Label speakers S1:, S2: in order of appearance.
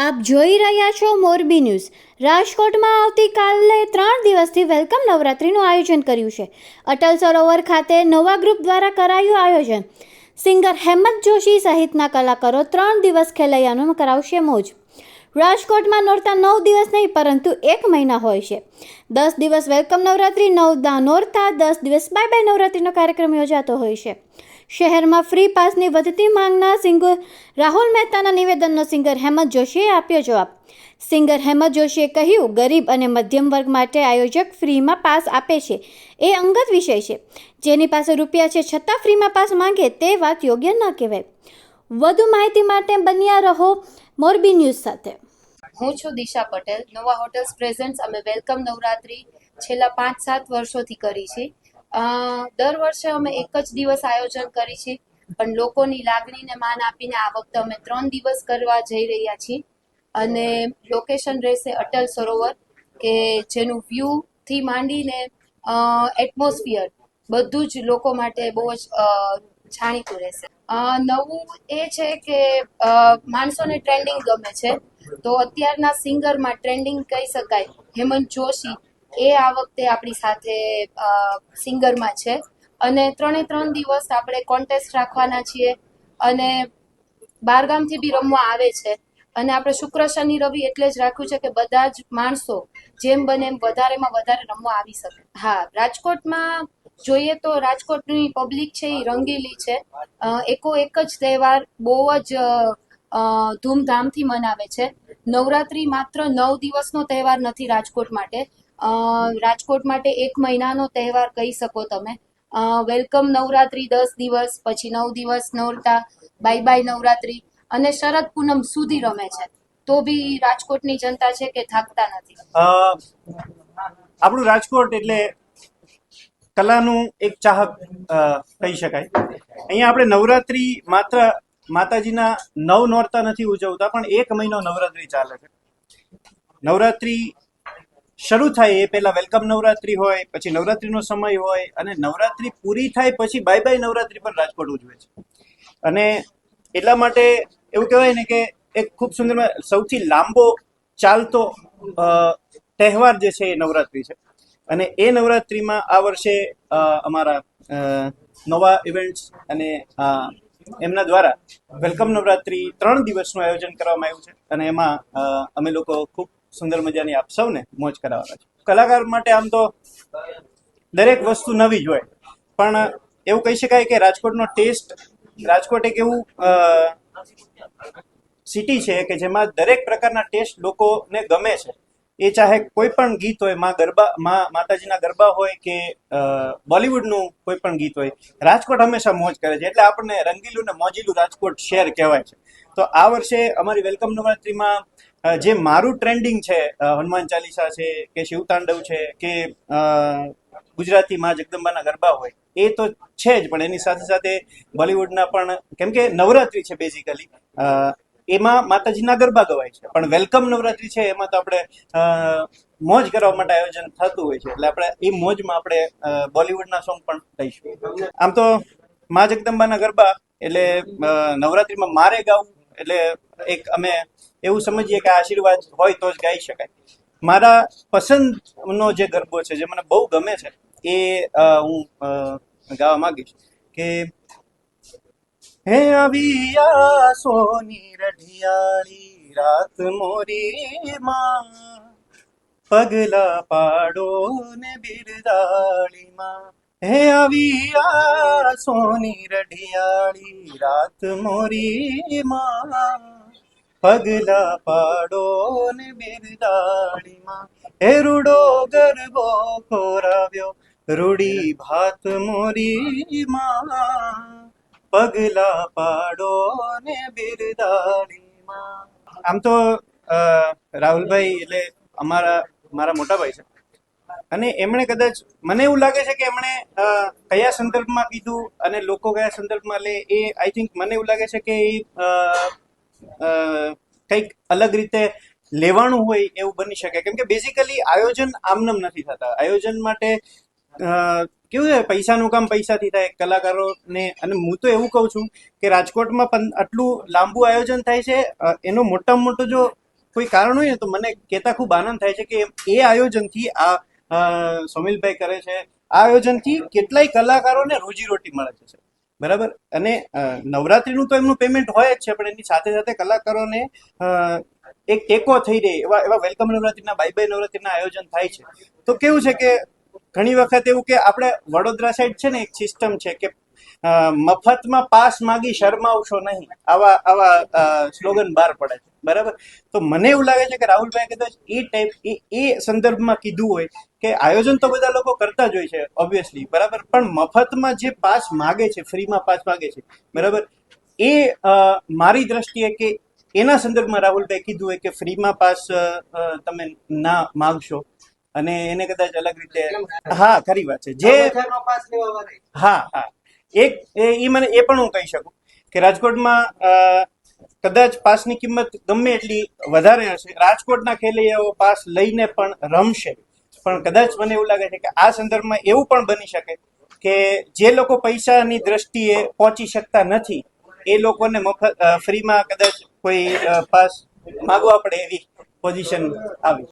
S1: આપ જોઈ રહ્યા છો મોરબી ન્યૂઝ. રાજકોટમાં આવતીકાલે ત્રણ દિવસથી વેલકમ નવરાત્રિનું આયોજન કર્યું છે. અટલ સરોવર ખાતે નવા ગ્રુપ દ્વારા કરાયું આયોજન. સિંગર હેમંત જોશી સહિતના કલાકારો ત્રણ દિવસ ખેલૈયાનું કરાવશે મોજ. રાજકોટમાં નોરતા નવ દિવસ નહીં, પરંતુ એક મહિના હોય છે. દસ દિવસ વેલકમ નવરાત્રિ, નવ નોરતા, દસ દિવસ બાય બાય નવરાત્રિનો કાર્યક્રમ યોજાતો હોય છે. શહેરમાં ફ્રી પાસની વધતી માંગના સિંગર રાહુલ મહેતાના નિવેદનનો સિંગર હેમંત જોશીએ આપ્યો જવાબ. સિંગર હેમંત જોશીએ કહ્યું, ગરીબ અને મધ્યમ વર્ગ માટે આયોજક ફ્રીમાં પાસ આપે છે. એ અંગત વિષય છે. જેની પાસે રૂપિયા છે છતાં ફ્રીમાં પાસ માંગે તે વાત યોગ્ય ન કહેવાય. વધુ માહિતી માટે બન્યા રહો મોરબી ન્યૂઝ સાથે.
S2: હું છું દિશા પટેલ. નવા હોટલ્સ પ્રેઝન્ટ્સ અમે વેલકમ નવરાત્રી છેલ્લા પાંચ સાત વર્ષોથી કરી છે. દર વર્ષે અમે એક જ દિવસ આયોજન કરી છે, પણ લોકોની લાગણીને માન આપીને આ વખતે અમે ત્રણ દિવસ કરવા જઈ રહ્યા છીએ. અને લોકેશન રહેશે અટલ સરોવર, કે જેનું વ્યૂથી માંડીને એટમોસ્ફિયર બધું જ લોકો માટે બહુ જ જાણીતું રહેશે. નવું એ છે કે માણસોને ટ્રેન્ડિંગ ગમે છે. તો અત્યારના સિંગરમાં ટ્રેન્ડિંગ કહી શકાય, હેમંત જોશી, એ આ વખતે આપણી સાથે સિંગરમાં છે. અને ત્રણે ત્રણ દિવસ આપણે કોન્ટેસ્ટ રાખવાના છીએ અને બહારગામથી બી રમવા આવે છે. અને આપણે શુક્ર, શનિ, રવિ એટલે જ રાખ્યું છે કે બધા જ માણસો જેમ બને એમ વધારેમાં વધારે રમવા આવી શકે. હા, રાજકોટમાં જોઈએ તો રાજકોટની પબ્લિક છે એ રંગીલી છે. એકો એક જ તહેવાર બહુ જ ધૂમધામથી મનાવે છે. નવરાત્રી માત્ર નવ દિવસનો તહેવાર નથી રાજકોટ માટે. રાજકોટ માટે એક મહિનાનો તહેવાર કહી શકો તમે. વેલકમ નવરાત્રી દસ દિવસ, પછી નવ દિવસ નોરતા બાય બાય નવરાત્રી અને શરદ પૂનમ સુધી રમે છે. તો બી રાજકોટની જનતા છે કે થાકતા નથી.
S3: આપણું રાજકોટ એટલે કલાનું એક ચાહક કહી શકાય. અહીંયા આપણે નવરાત્રી માત્ર માતાજીના નવ નોરતા નથી ઉજવતા, પણ એક મહિનો નવરાત્રી ચાલે છે. નવરાત્રી શરૂ થાય એ પહેલા વેલકમ નવરાત્રી હોય, પછી નવરાત્રીનો સમય હોય, અને નવરાત્રી પૂરી થાય પછી બાય બાય નવરાત્રી પણ રાજકોટ ઉજવે છે. અને એટલા માટે એવું કહેવાય ને કે એક ખૂબ સુંદર સૌથી લાંબો ચાલતો તહેવાર જે છે એ નવરાત્રી છે. અને એ નવરાત્રીમાં આ વર્ષે અમારા નવા ઇવેન્ટ્સ અને એમના દ્વારા વેલકમ નવરાત્રી ત્રણ દિવસનું આયોજન કરવામાં આવ્યું છે અને એમાં અમે લોકો ખૂબ સુંદર મજાની આપ સૌને મોજ કરાવવાના છે. કલાકાર માટે આમ તો દરેક વસ્તુ નવી જ હોય, પણ એવું કહી શકાય કે રાજકોટનો ટેસ્ટ, રાજકોટ એક એવું સિટી છે કે જેમાં દરેક પ્રકારના ટેસ્ટ લોકોને ગમે છે. એ ચાહે કોઈ પણ ગીત હોય, માં ગરબા, માં માતાજીના ગરબા હોય કે બોલિવૂડનું કોઈ પણ ગીત હોય, રાજકોટ હંમેશા મોજ કરે છે. એટલે આપણને રંગીલું ને મોજીલું રાજકોટ શહેર કહેવાય છે. તો આ વર્ષે અમારી વેલકમ નવરાત્રીમાં જે મારું ટ્રેન્ડિંગ છે હનુમાન ચાલીસા છે કે શિવતાંડવ છે કે ગુજરાતી માં જગદંબાના ગરબા હોય, એ તો છે જ. પણ એની સાથે સાથે બોલિવૂડના પણ, કેમ કે નવરાત્રી છે બેઝિકલી એમાં માતાજીના ગરબા ગવાય છે. પણ વેલકમ નવરાત્રી છે, એમાં તો આપણે મોજ કરવા માટે આયોજન થતું હોય છે. એટલે આપણે એ મોજમાં આપણે બોલિવૂડના સોંગ પણ લઈશું આમ તો મા જગદંબાના ગરબા, એટલે નવરાત્રીમાં મારે ગાવું, એટલે એક અમે એવું સમજીએ કે આશીર્વાદ હોય તો જ ગાઈ શકાય. મારા પસંદનો જે ગરબો છે, જે મને બહુ ગમે છે, એ હું ગાવા માંગીશ કે હે અવિયા સોની રઢિયાળી રાત મોરી માં પગલા પાડો ને બિરદાળી માં હે અવિયા સોની રઢિયાળી રાત મોરી માં પગલા પાડો ને બિરદાળી માં હે રૂડો ગરબો ખોરાવ્યો રૂડી ભાત મોરી માં પગલા પાડો ને બિરદાડીમાં. આમ તો રાહુલભાઈ એટલે અમારા, મારા મોટા ભાઈ છે. અને એમણે કદાચ, મને એવું લાગે છે કે એમણે કયા સંદર્ભમાં કીધું અને લોકો કયા સંદર્ભમાં લે એ આઈ થિંક મને એવું લાગે છે કે એ કંઈક અલગ રીતે લેવાનું હોય એવું બની શકે. કેમ કે બેઝિકલી આયોજન આમનમ નથી થતા. આયોજન માટે કેવું છે? પૈસાનું કામ પૈસાથી થાય. કલાકારોને, અને હું તો એવું કહું છું કે રાજકોટમાં આટલું લાંબુ આયોજન થાય છે એનો મોટામાં મોટો જો કોઈ કારણ હોય ને, તો મને કહેતા ખૂબ આનંદ થાય છે કે એ આયોજનથી આ સોમિલભાઈ કરે છે. આ આયોજનથી કેટલાય કલાકારોને રોજીરોટી મળે છે બરાબર? અને નવરાત્રીનું તો એમનું પેમેન્ટ હોય જ છે, પણ એની સાથે સાથે કલાકારોને એક ટેકો થઈ રહે. એવા એવા વેલકમ નવરાત્રીના બાય બાય નવરાત્રીના આયોજન થાય છે. તો કેવું છે કે ઘણી વખત એવું કે આપણે વડોદરા સાઈડ છે ને એક સિસ્ટમ છે કે મફતમાં પાસ માગી શરમાવશો નહીં. આવા આવા સ્લોગન બહાર પડે છે. બરાબર? તો મને એવું લાગે છે કે રાહુલભાઈ કદાચ એ ટાઈપ એ એ સંદર્ભમાં કીધું હોય કે આયોજન તો બધા લોકો કરતા જ હોય છે ઓબ્વિયસલી બરાબર? પણ મફતમાં જે પાસ માગે છે, ફ્રીમાં પાસ માગે છે, બરાબર? એ મારી દ્રષ્ટિએ કે એના સંદર્ભમાં રાહુલભાઈ કીધું હોય કે ફ્રીમાં પાસ તમે ના માગશો. અને એને કદાચ અલગ રીતે હા ખરી વાત છે. જે હા હા. એક એ મને એ પણ હું કહી શકું કે રાજકોટમાં કદાચ પાસની કિંમત ગમે એટલી વધારે હશે. રાજકોટના ખેલૈયાઓ પાસ લઈને પણ રમશે. પણ કદાચ મને એવું લાગે છે કે આ સંદર્ભમાં એવું પણ બની શકે કે જે લોકો પૈસાની દ્રષ્ટિએ પહોંચી શકતા નથી એ લોકોને મફત ફ્રીમાં કદાચ કોઈ પાસ માગવા પડે એવી પોઝિશન આવી.